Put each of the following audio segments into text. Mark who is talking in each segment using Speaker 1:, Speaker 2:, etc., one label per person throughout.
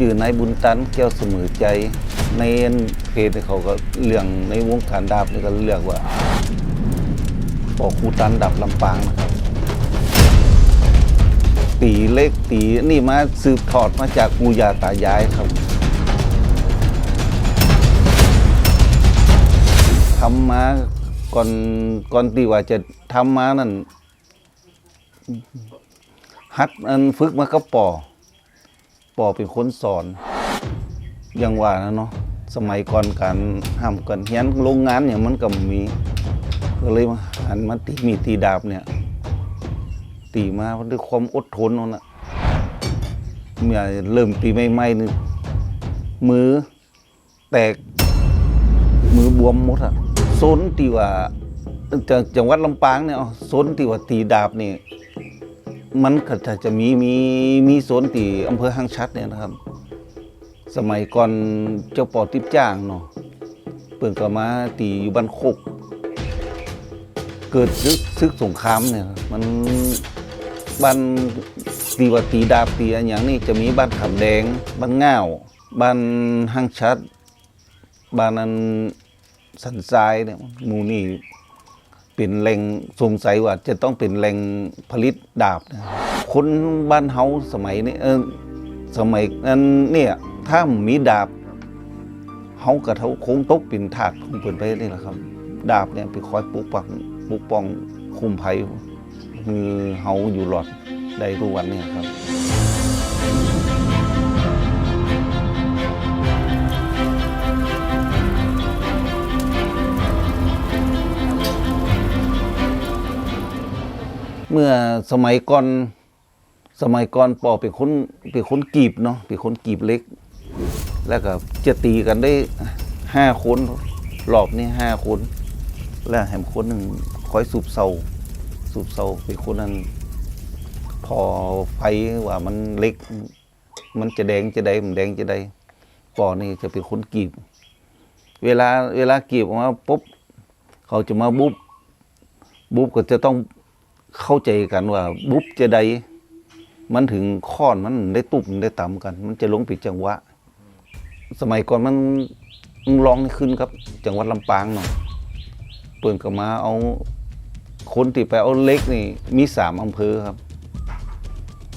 Speaker 1: จื่อนายบุญตันแก้วเสมอใจ ในเพจเขาก็เรื่องในวงการดาบนี่ก็เรียกว่าปอคูตันดับลำปางนะครับ ตีเล็กตีนี่มาสืบทอดมาจากปูยาตายายครับทำมาก่อนก่อนที่ว่าจะทำมานั่นฮัดอันฝึกมาก็ปอ ปอเป็นคนสอนอยังว่านะเนาะสมัยก่อนการห้ามกันเฮียนโรงงานอย่างมันก็มีก็เลยมาหันมาตีมีตีดาบเนี่ยตีมาด้วยความอดทนนั่นนะเมื่อเริ่มตีใหม่นี่มือแตกมือบวมหมดอะโซนที่ว่าจังจังหวัดลำปางเนี่ยเอาโซนที่ว่าตีดาบนี่ มันก็จะจะมีมีมีโซนตีอำเภอห้างชัดเนี่ยนะครับ สมัยก่อนเจ้าปอติบจ้างเนาะเปิ่นก็มาตีอยู่บ้านโคก เกิดซึกซึกสงครามเนี่ยมันบ้านตีวตีดาบตีอันอย่างนี้จะมีบ้านขามแดง บ้านง่าวบ้านห้างชัด บ้านนั้นสันทรายเนี่ยหมูนี่ เป็นแหล่งสงสัยว่าจะต้องเป็นแหล่งผลิตดาบนะคนบ้านเฮาสมัยนี้เออสมัยนั้นเนี่ยถ้ามีดาบเฮากับเขาคงตกเป็นถาดของเปินไปนี่แหละครับ ดาบเนี่ยไปคอยปกปักปกป้องคุมภัยคือเฮาอยู่หลอดได้ทุกวันเนี่ยครับ เมื่อสมัยก่อนสมัยก่อนปอเป็นคนเป็นคนกีบเนาะเป็นคนกีบเล็ก แล้วก็จะตีกันได้ห้าคนรอบนี้ห้าคน แล้วแหมคนหนึ่งคอยสูบเสาสูบเสาเป็นคนนั้น พอไฟว่ามันเล็ก มันจะแดงจะได้มันแดงจะได้ปอนี่จะเป็นคนกีบ เวลาเวลากีบออกมาปุ๊บเขาจะมาบุบบุบก็จะต้อง เข้าใจกันว่า บุบจะใดมันถึงค้อนมันได้ตุบได้ต่ำกัน มันจะลงผิดจังหวะ สมัยก่อนมันร้องขึ้นครับ จังหวัดลำปางเนาะเปิ่นก็มาเอาคนที่ไปเอาเล็กนี่ มีสามอำเภอครับ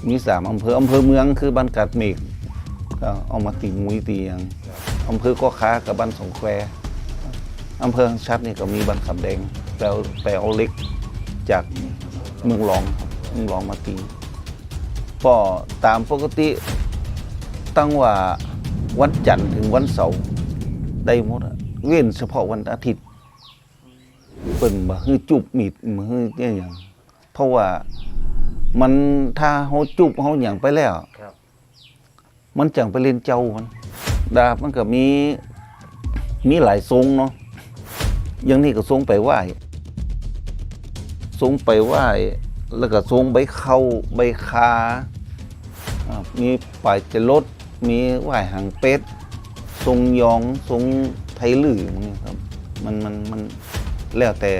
Speaker 1: มีสามอำเภออำเภอเมืองคือบ้านกัดเมกก็เอามาตีมุ้ยตีอย่างอำเภอก็ค้ากับบ้านสงแควอำเภอชัดนี่ก็มีบ้านขับแดงแปลไปเอาเล็กจาก เมืองรองครับเมืองรองมาตีก็ตามปกติตั้งว่าวันจันทร์ถึงวันเสาร์ได้หมดอะเว้นเฉพาะวันอาทิตย์เปิ่นบ่ฮือจุบมีดบ่ฮือเนี่ยอย่างเพราะว่ามันถ้าเฮาจุบเฮาหยังไปแล้ว
Speaker 2: ครับ
Speaker 1: มันจังไปเล่นเจ้ามัน ดาบมันก็มีมีหลายทรงเนาะอย่างนี้ก็ทรงไปไหว้ ทรงไปไหว้แล้วก็ทรงใบเข้าใบคา มีปลายจรดมีไหว้หางเป็ดทรงยองทรงไทยลื่อพวกนี้ครับมันมันมันแล้วแต่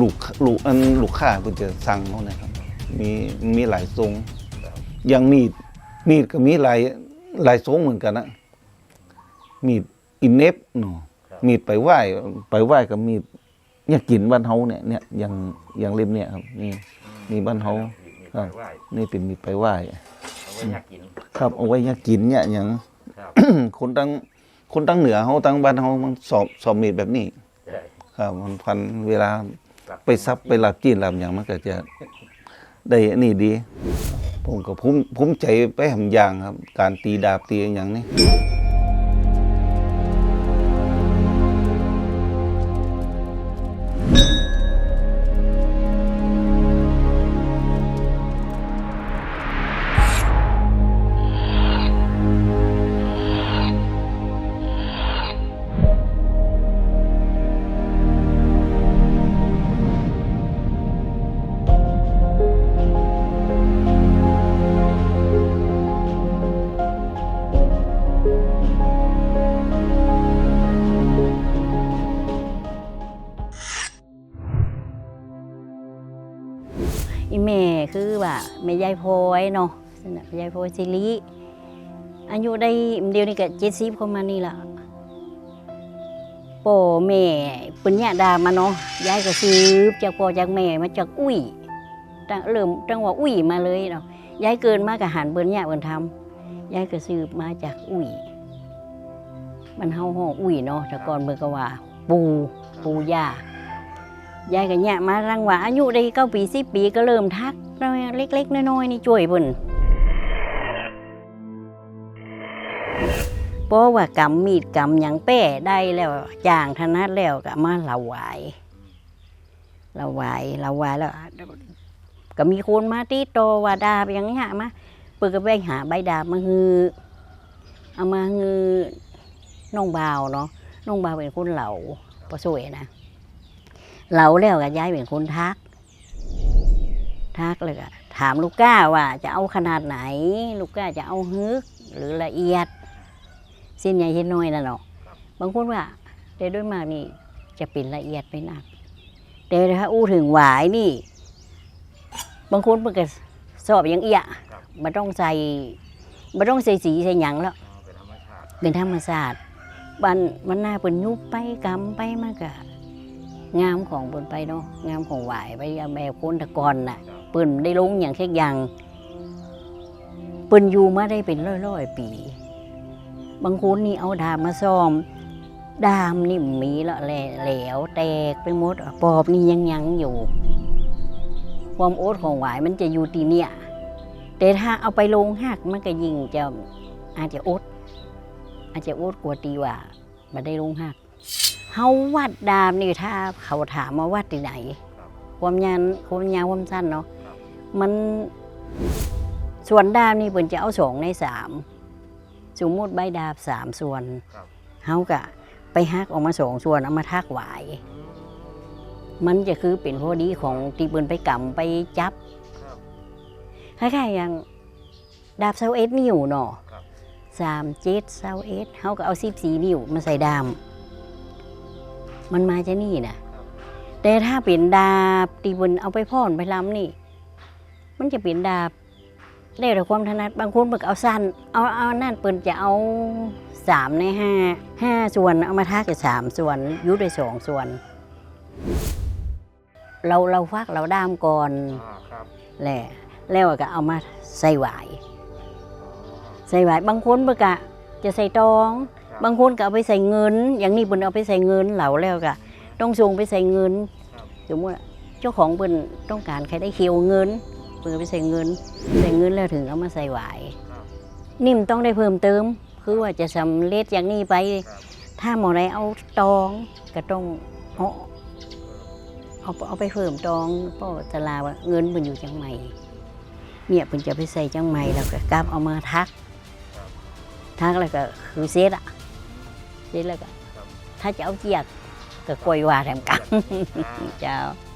Speaker 1: ลูกลูกอันลูกค้าเพิ่นจะสั่งเขานะครับ มีมีหลายทรงอย่างมีดมีดก็มีหลายหลายทรงเหมือนกันนะมีดอินเนฟเนาะมีดไปไหว้ไปไหว้กับมีด เนี่ยกินบ้านเฮาเนี่ยเนี่ยอย่างอย่างเล่มเนี่ยครับ นี่นี่บ้านเฮา
Speaker 2: มี
Speaker 1: ครับ
Speaker 2: ไปไหว้
Speaker 1: นี่เป็นมีดไปไหว้
Speaker 2: เอาไว้อยากกิน
Speaker 1: ครับเอาไว้เนี่ยกินเนี่ยอย่าง
Speaker 2: ครับ
Speaker 1: คนตั้งคนตั้งเหนือเฮาตั้งบ้านเฮามันสอบสอบมีดแบบนี้
Speaker 2: ได้
Speaker 1: ครับมันพันเวลา
Speaker 2: ครับ
Speaker 1: ไปซับไปหลับจีนหลับอย่างมันก็จะได้อันนี่ดี ผมก็ภูมิภูมิใจไปทำอย่างครับ การตีดาบตีอหย่างนี้
Speaker 3: อีเมคือว่าแม่ยายพอยเนาะ
Speaker 2: นั่ยายโพสิริอายุได้เดียวนี่ก็เจ็ดสิบเข้ามานี่ละพ่อแม่เป็นญาดามาเนาะยายก็ซื้อจากพ่อจากแม่มาจากอุ้ยตั้งเริ่มตั้งว่าอุ้ยมาเลยเนาะยายเกินมากกับหันเบิ้นญาเบิ้นทำยายก็ซื้อมาจากอุ้ยมันเฮาห้องอุ้ยเนาะแต่ก่อนเบิ่นก็ว่า ปูปูย่า ยายก็เนี่ยมารังว่าอายุได้เก้าปีสิบปีก็เริ่มทักน้อยเล็กๆน้อยๆนี่ช่วยเพิ่นเพราะว่ากำมีดกำหยังแป้ได้แล้วจางถนัดแล้วก็มาละหวายละหวายละหวายแล้ว ก็มีคนมาตีโตว่าดาบอย่างเงี้ยมาเปิดก็ไปหาใบดาบมาฮือเอามาฮือน้องบ่าวเนาะน้องบ่าวเป็นคนเหลาประสวยนะ เหลาแล้วก็ย้ายเป็นคนทัก ทักเลยก็ถามลูกก้าว่าจะเอาขนาดไหน ลูกก้าจะเอาฮึก หรือละเอียดเส้นใหญ่เส้นน้อยนั่นเนาะบางคนว่าแต่ด้วยมากนี่จะเป็นละเอียดไปหนัก แต่ถ้าอู้ถึงหวายนี่ บางคนมันก็สอบอย่างเอียมันต้องใส่มันต้องใส่สีใส่หยังแล้ว
Speaker 3: เป็นธรรมชาติ
Speaker 2: เป็นธรรมศาสตร์บันมันหน้าเป็นยุบไปกำไปมากกะ งามของบนไปเนาะงามของหวายไปเอาแบบคนตะกอนน่ะปิ้นได้ลงอย่างแค่อย่างปิ้นอยู่มาได้เป็นร้อยๆปี บางคนนี่เอาดามมาซ่อม ดามนี่มีละแหลวแตกไปหมดปอบนี่ยังยังอยู่ ความโอ๊ดของหวายมันจะอยู่ตีเนี่ย แต่ถ้าเอาไปลงหักมันก็ยิ่งจะอาจจะโอ๊ดอาจจะโอ๊ดกว่าตีว่ามันได้ลงหัก เฮาวัดดามนี่ถ้าเขาถามมาวัดที่ไหน ความยานความยาวความสั้นเนาะมันส่วนดามนี่เปิ่นจะเอาสองในสามสมมติใบดาบสามส่วน
Speaker 3: ครับ
Speaker 2: เฮากะไปหักออกมาสองส่วนเอามาทักหวาย มันจะคือเป็นพอดีของตีเปิ่นไปกำไปจับ
Speaker 3: ครับ
Speaker 2: คล้ายๆอย่างดาบเซาเอสนิ้วเนาะ
Speaker 3: ครับ
Speaker 2: สามเจ็ดเซาเอสเขาก็เอาสิบสีนิ้วมาใส่ดาม มันมาจะนี่นะแต่ถ้าเป็นดาบตีบนเอาไปพ่อนไปล้ำนี่ มันจะเป็นดาบได้แต่ความถนัดบางคนบอกเอาสั้นเอาเอานั่นเปิ่นจะเอาสามในห้าห้าส่วนเอามาทักกับสามส่วนยุดได้สองส่วน เราเราฟักเราดามก่อน
Speaker 3: อ่าครับ
Speaker 2: แหละแล้วก็เอามาใส่หวาย ใส่หวายบางคนเบกะจะใส่ตอง บางคนก็เอาไปใส่เงิน อย่างนี้เพิ่นเอาไปใส่เงินเหลาแล้วก็ต้องส่งไปใส่เงิน
Speaker 3: ครับ
Speaker 2: สมมติว่าเจ้าของเพิ่นต้องการใครได้เคียวเงินเพิ่นก็ไปใส่เงิน ใส่เงินแล้วถึงเอามาใส่หวาย
Speaker 3: ครับ
Speaker 2: นิ่มต้องได้เพิ่มเติม คือว่าจะสำเร็จอย่างนี้ไป
Speaker 3: ครับ
Speaker 2: ถ้าหมอใดเอาตองก็ต้องเอาเอาเอาไปเพิ่มตองเพราะตลาว่าเงินมันอยู่จังใหม่เนี่ยเพิ่นจะไปใส่จังใหม่แล้วก็กลับเอามาทัก
Speaker 3: ครับ
Speaker 2: ทักแล้วก็คือเซตอะ เซตแล้วก็
Speaker 3: ครับ
Speaker 2: ถ้าจะเอาเจียกก็กล้วยว่าแถมกัน
Speaker 3: อ่า
Speaker 2: เจ้า
Speaker 3: ค